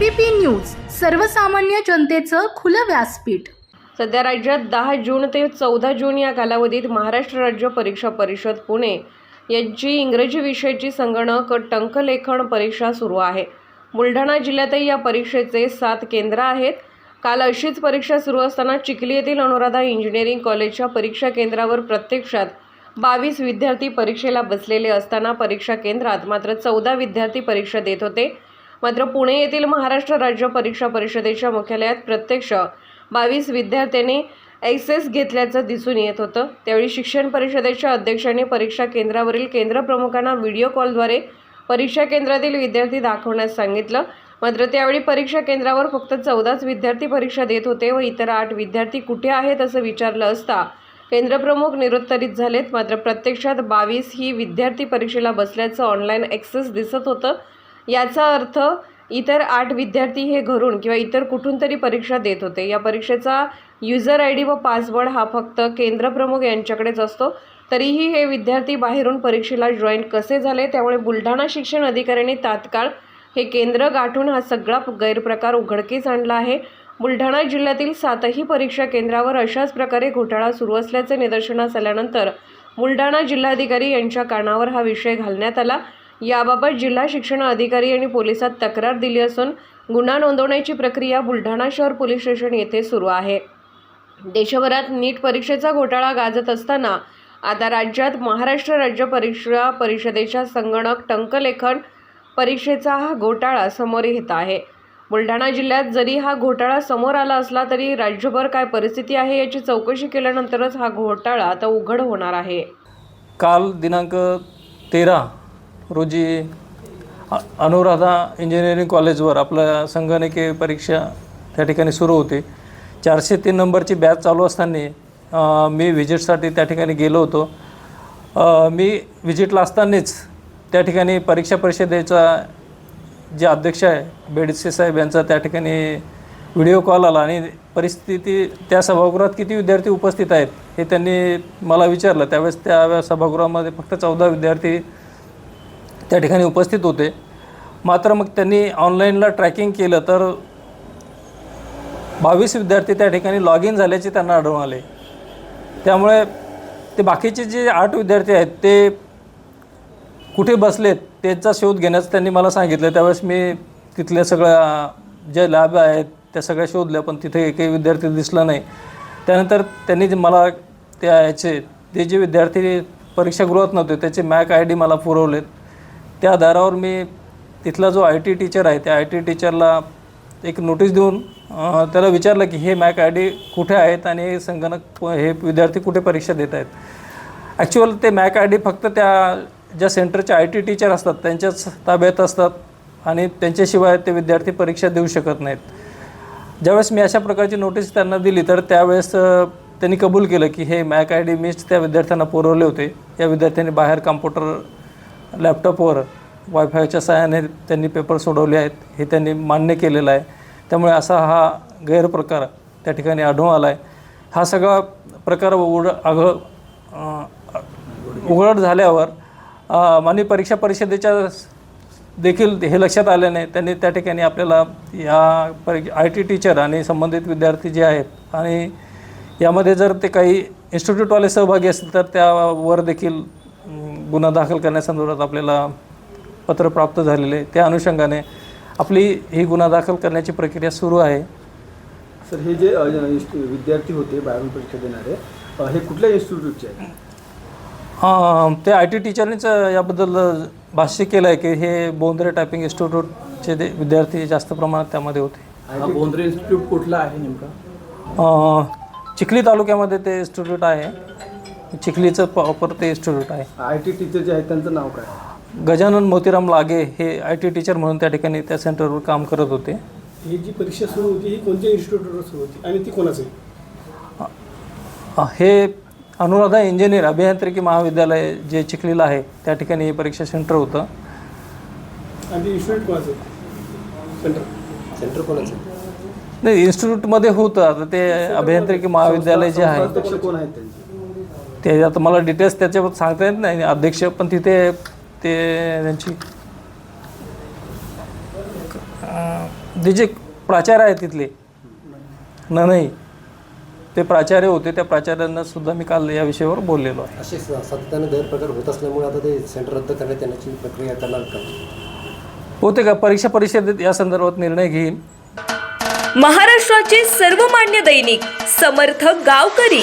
ABP news सर्वसामान्य जनतेचं खुलं व्यासपीठ. सध्या राज्यात दहा जून ते चौदा जून या कालावधीत महाराष्ट्र राज्य परीक्षा परिषद पुणे यांची इंग्रजी विषयाची संगणक टंकलेखन परीक्षा सुरू आहे. बुलढाणा जिल्ह्यातही या परीक्षेचे सात केंद्र आहेत. काल अशीच परीक्षा सुरू असताना चिखली येथील अनुराधा इंजिनिअरिंग कॉलेजच्या परीक्षा केंद्रावर प्रत्यक्षात बावीस विद्यार्थी परीक्षेला बसलेले असताना परीक्षा केंद्रात मात्र चौदा विद्यार्थी परीक्षा देत होते. मात्र पुणे येथील महाराष्ट्र राज्य परीक्षा परिषदेच्या मुख्यालयात प्रत्यक्ष बावीस विद्यार्थ्यांनी एक्सेस घेतल्याचं दिसून येत होतं. त्यावेळी शिक्षण परिषदेच्या अध्यक्षांनी परीक्षा केंद्रावरील केंद्र प्रमुखांना व्हिडिओ कॉलद्वारे परीक्षा केंद्रातील विद्यार्थी दाखवण्यास सांगितलं. मात्र त्यावेळी परीक्षा केंद्रावर फक्त चौदाच विद्यार्थी परीक्षा देत होते व इतर आठ विद्यार्थी कुठे आहेत असं विचारलं असता केंद्रप्रमुख निरुत्तरित झालेत. मात्र प्रत्यक्षात बावीस ही विद्यार्थी परीक्षेला बसल्याचं ऑनलाईन ॲक्सेस दिसत होतं. याचा अर्थ इतर आठ विद्यार्थी हे घरून किंवा इतर कुठून तरी परीक्षा देत होते. या परीक्षेचा युजर आय डी व पासवर्ड हा फक्त केंद्रप्रमुख यांच्याकडेच असतो. तरीही हे विद्यार्थी बाहेरून परीक्षेला जॉईन कसे झाले त्यामुळे बुलढाणा शिक्षण अधिकाऱ्यांनी तात्काळ हे केंद्र गाठून हा सगळा गैरप्रकार उघडकीस आणला आहे. बुलढाणा जिल्ह्यातील सातही परीक्षा केंद्रावर अशाच प्रकारे घोटाळा सुरू असल्याचे निदर्शनास आल्यानंतर बुलढाणा जिल्हाधिकारी यांच्या कानावर हा विषय घालण्यात आला. याबाबत जिल्हा शिक्षण अधिकारी आणि पोलिसात तक्रार दिली असून गुन्हा नोंदवण्याची प्रक्रिया बुलढाणा शहर पोलीस स्टेशन येथे सुरू आहे. देशभरात नीट परीक्षेचा घोटाळा गाजत असताना आता राज्यात महाराष्ट्र राज्य परीक्षा परिषदेच्या संगणक टंकलेखन परीक्षेचा हा घोटाळा समोर येत आहे. बुलढाणा जिल्ह्यात जरी हा घोटाळा समोर आला असला तरी राज्यभर काय परिस्थिती आहे याची चौकशी केल्यानंतरच हा घोटाळा आता उघड होणार आहे. काल दिनांक तेरा रोजी अनुराधा इंजिनिअरिंग कॉलेजवर आपलं संगणकीय परीक्षा त्या ठिकाणी सुरू होती. चारशे तीन नंबरची बॅच चालू असताना मी व्हिजिटसाठी त्या ठिकाणी गेलो होतो. मी व्हिजिटला असतानाच त्या ठिकाणी परीक्षा परिषदेचा जे अध्यक्ष आहे बेडसे साहेब यांचा त्या ठिकाणी व्हिडिओ कॉल आला आणि परिस्थिती त्या सभागृहात किती विद्यार्थी उपस्थित आहेत हे त्यांनी मला विचारलं. त्यावेळेस त्या सभागृहामध्ये फक्त चौदा विद्यार्थी त्या ठिकाणी उपस्थित होते. मात्र मग त्यांनी ऑनलाईनला ट्रॅकिंग केलं तर बावीस विद्यार्थी त्या ठिकाणी लॉग इन झाल्याचे त्यांना आढळून आले. त्यामुळे ते बाकीचे जे आठ विद्यार्थी आहेत ते कुठे बसलेत त्याचा शोध घेण्याचं त्यांनी मला सांगितलं. त्यावेळेस मी तिथल्या सगळ्या ज्या लॅब आहेत त्या सगळ्या शोधल्या पण तिथे एकही विद्यार्थी दिसला नाही. त्यानंतर त्यांनी जे मला त्या याचे ते जे विद्यार्थी परीक्षागृहात नव्हते त्याचे मॅक आय डी मला पुरवलेत. त्या आधारावर मी तिथला जो आय टी टीचर आहे त्या आय टी टीचरला एक नोटीस देऊन त्याला विचारलं की हे मॅक आय डी कुठे आहेत आणि हे संगणक हे विद्यार्थी कुठे परीक्षा देत आहेत? ॲक्च्युअल ते मॅक आय डी फक्त त्या ज्या सेंटरच्या आय टी टीचर असतात त्यांच्याच ताब्यात असतात आणि त्यांच्याशिवाय ते विद्यार्थी परीक्षा देऊ शकत नाहीत. ज्यावेळेस मी अशा प्रकारची नोटीस त्यांना दिली तर त्यावेळेस त्यांनी कबूल केलं की हे मॅक आय डी मीच त्या विद्यार्थ्यांना पुरवले होते. या विद्यार्थ्यांनी बाहेर कॉम्प्युटर लॅपटॉपवर वायफायच्या सहाय्याने त्यांनी पेपर सोडवले आहेत. हे त्यांनी मान्य केलेलं आहे. त्यामुळे असा हा गैरप्रकार त्या ठिकाणी आढळून आला आहे हा सगळा प्रकार उघड अघ उघड झाल्यावर अ, माननीय परीक्षा परिषदेच्या देखील हे लक्षात आल्याने नाही त्यांनी त्या ठिकाणी आपल्याला या परी आय टी टीचर आणि संबंधित विद्यार्थी जे आहेत आणि यामध्ये जर ते काही इन्स्टिट्यूटवाले सहभागी असतील तर त्यावर देखील गुन्हा दाखल करण्यासंदर्भात आपल्याला पत्र प्राप्त झालेले. त्या अनुषंगाने आपली ही गुन्हा दाखल करण्याची प्रक्रिया सुरू आहे. सर हे जे विद्यार्थी होते बाहेरून परीक्षा देणारे हे कुठल्या इन्स्टिट्यूटचे आहेत? हां ते आय टी टीचरनीच याबद्दल भाष्य केलं आहे की हे बोंद्रे टायपिंग इन्स्टिट्यूटचे ते विद्यार्थी जास्त प्रमाणात त्यामध्ये होते. हा बोंद्रे इन्स्टिट्यूट कुठला आहे नेमका? चिखली तालुक्यामध्ये ते इन्स्टिट्यूट आहे. चिखलीचं प्रॉपर ते इन्स्टिट्यूट आहे. आय टी टीचर जे आहेत त्यांचं नाव काय? गजानन मोतीराम लागे हे आय टी टीचर म्हणून त्या ठिकाणी त्या सेंटरवर काम करत होते. ही जी परीक्षा सुरू होती ही कोणत्या इन्स्टिट्यूटवर सुरू होती आणि ती कोणाची हे अनुराधा इंजिनियर अभियांत्रिकी महाविद्यालय जे चिखलीला आहे त्या ठिकाणी हे परीक्षा सेंटर होतं. आणि इन्स्टिट्यूट कोणाचं सेंटर सेंटर कोणाचं नाही इन्स्टिट्यूटमध्ये होतं. आता ते अभियांत्रिकी महाविद्यालय जे आहे. कोण आहेत त्यांचे? ते आता मला डिटेल्स त्याच्याबद्दल सांगता येत नाही. अध्यक्ष पण तिथे ते त्यांची ते जे प्राचार्य आहेत तिथले. न नाही. ते प्राचार्य होते. त्या प्राचार्यांना सुद्धा मी काल या विषयावर बोललेलो आहे. असे सातत्याने गैरप्रकार होत असल्यामुळे आता ते सेंटर रद्द करण्यात येण्याची प्रक्रिया करणार का? होते का? परीक्षा परिषदेत या संदर्भात निर्णय घेईन. महाराष्ट्राचे सर्वमान्य दैनिक समर्थ गावकरी.